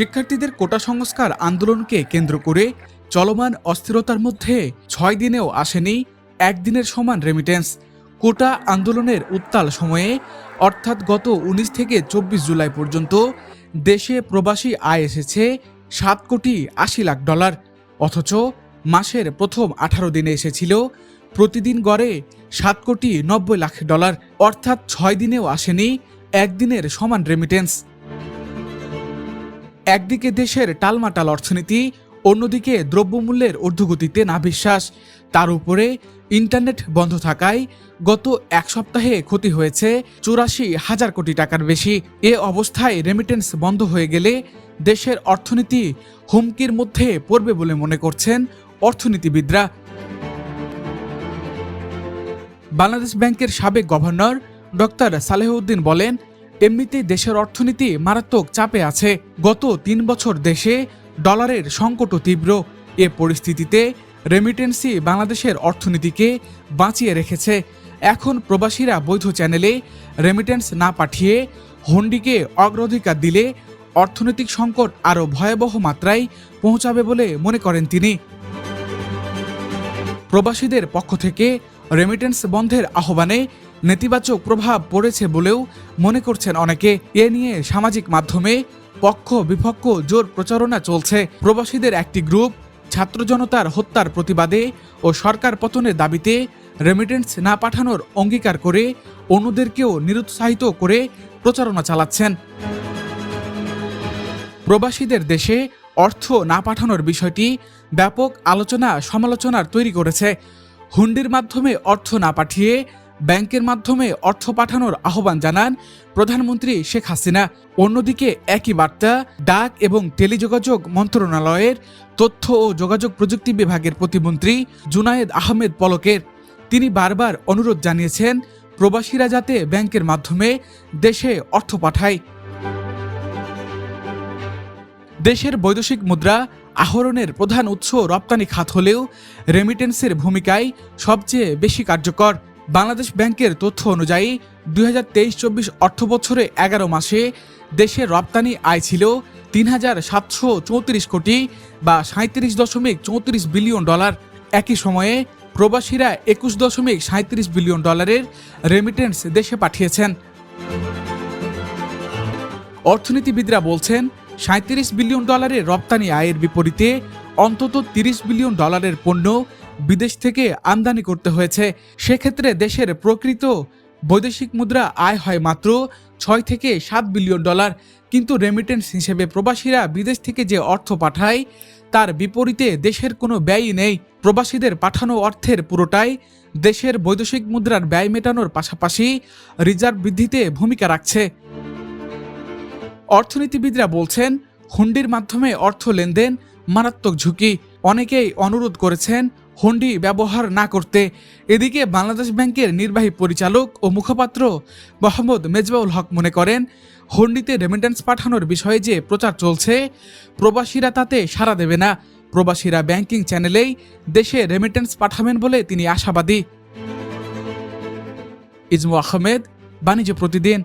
শিক্ষার্থীদের কোটা সংস্কার আন্দোলনকে কেন্দ্র করে চলমান অস্থিরতার মধ্যে ছয় দিনেও আসেনি একদিনের সমান রেমিটেন্স কোটা আন্দোলনের উত্তাল সময়ে, অর্থাৎ গত উনিশ থেকে চব্বিশ জুলাই পর্যন্ত দেশে প্রবাসী আয় এসেছে সাত কোটি আশি লাখ ডলার। অথচ মাসের প্রথম আঠারো দিনে এসেছিল, প্রতিদিন গড়ে সাত কোটি নব্বই লাখ ডলার। অর্থাৎ ছয় দিনেও আসেনি একদিনের সমান রেমিটেন্স একদিকে দেশের টালমাটাল অর্থনীতি, অন্যদিকে দ্রব্যমূল্যের ঊর্ধ্বগতিতে না বিশ্বাস তার উপরে ইন্টারনেট বন্ধ থাকায় গত এক সপ্তাহে ক্ষতি হয়েছে চুরাশি হাজার কোটি টাকার বেশি। এ অবস্থায় রেমিটেন্স বন্ধ হয়ে গেলে দেশের অর্থনীতি হুমকির মধ্যে পড়বে বলে মনে করছেন অর্থনীতিবিদরা। বাংলাদেশ ব্যাংকের সাবেক গভর্নর ডক্টর সালেহউদ্দিন বলেন এমনিতেই দেশের অর্থনীতি মারাত্মক চাপে আছে। গত তিন বছর দেশে ডলারের সংকটও তীব্র। এ পরিস্থিতিতে রেমিটেন্সি বাংলাদেশের অর্থনীতিকে বাঁচিয়ে রেখেছে। এখন প্রবাসীরা বৈধ চ্যানেলে রেমিটেন্স না পাঠিয়ে হন্ডিকে অগ্রাধিকার দিলে অর্থনৈতিক সংকট আরও ভয়াবহ মাত্রায় পৌঁছাবে বলে মনে করেন তিনি। প্রবাসীদের পক্ষ থেকে রেমিটেন্স বন্ধের আহ্বানে নেতিবাচক প্রভাব পড়েছে বলেও মনে করছেন অনেকে। এ নিয়ে সামাজিক মাধ্যমে পক্ষ বিপক্ষ জোর প্রচারণা চলছে। প্রবাসীদের একটি গ্রুপ ছাত্র জনতার হত্যার প্রতিবাদে ও সরকার পতনের দাবিতে রেমিটেন্স না পাঠানোর অঙ্গীকার করে অন্যদেরকেও নিরুৎসাহিত করে প্রচারণা চালাচ্ছেন। প্রবাসীদের দেশে অর্থ না পাঠানোর বিষয়টি ব্যাপক আলোচনা সমালোচনার তৈরি করেছে। হুন্ডির মাধ্যমে অর্থ না পাঠিয়ে ব্যাংকের মাধ্যমে অর্থ পাঠানোর আহ্বান জানান প্রধানমন্ত্রী শেখ হাসিনা। অন্যদিকে একই বার্তা, ডাক এবং টেলিযোগাযোগ মন্ত্রণালয়ের তথ্য ও যোগাযোগ প্রযুক্তি বিভাগের প্রতিমন্ত্রী জুনায়েদ আহমেদ পলকের। তিনি বারবার অনুরোধ জানিয়েছেন, প্রবাসীরা যাতে ব্যাংকের মাধ্যমে দেশে অর্থ পাঠায়। দেশের বৈদেশিক মুদ্রা আহরণের প্রধান উৎস রপ্তানি খাত হলেও রেমিটেন্সের ভূমিকায় সবচেয়ে বেশি কার্যকর। বাংলাদেশ ব্যাংকের তথ্য অনুযায়ী, দুই হাজার তেইশ চব্বিশ অর্থ বছরে এগারো মাসে দেশের রপ্তানি আয় ছিল তিন হাজার সাতশো চৌত্রিশ কোটি বা সাঁত্রিশ দশমিক চৌত্রিশ বিলিয়ন ডলার। একই সময়ে প্রবাসীরা একুশ দশমিক সাঁত্রিশ বিলিয়ন ডলারের রেমিটেন্স দেশে পাঠিয়েছেন। অর্থনীতিবিদরা বলছেন সাঁত্রিশ বিলিয়ন ডলারের রপ্তানি আয়ের বিপরীতে অন্তত তিরিশ বিলিয়ন ডলারের পণ্য বিদেশ থেকে আমদানি করতে হয়েছে। সেক্ষেত্রে দেশের প্রকৃত বৈদেশিক মুদ্রা আয় হয় মাত্র ছয় থেকে সাত বিলিয়ন ডলার। কিন্তু রেমিটেন্স হিসেবে প্রবাসীরা বিদেশ থেকে যে অর্থ পাঠায়, তার বিপরীতে দেশের কোনো ব্যয়ই নেই। প্রবাসীদের পাঠানো অর্থের পুরোটাই দেশের বৈদেশিক মুদ্রার ব্যয় মেটানোর পাশাপাশি রিজার্ভ বৃদ্ধিতে ভূমিকা রাখছে। অর্থনীতিবিদরা বলছেন, হুন্ডির মাধ্যমে অর্থ লেনদেন মারাত্মক ঝুঁকি। অনেকেই অনুরোধ করেছেন হুন্ডি ব্যবহার না করতে এদিকে বাংলাদেশ ব্যাংকের নির্বাহী পরিচালক ও মুখপাত্র মোহাম্মদ মেজবাউল হক মনে করেন, হন্ডিতে রেমিটেন্স পাঠানোর বিষয়ে যে প্রচার চলছে, প্রবাসীরা তাতে সাড়া দেবে না। প্রবাসীরা ব্যাংকিং চ্যানেলেই দেশে রেমিটেন্স পাঠাবেন বলে তিনি আশাবাদী। ইজমু আহমেদ, বাণিজ্য প্রতিদিন।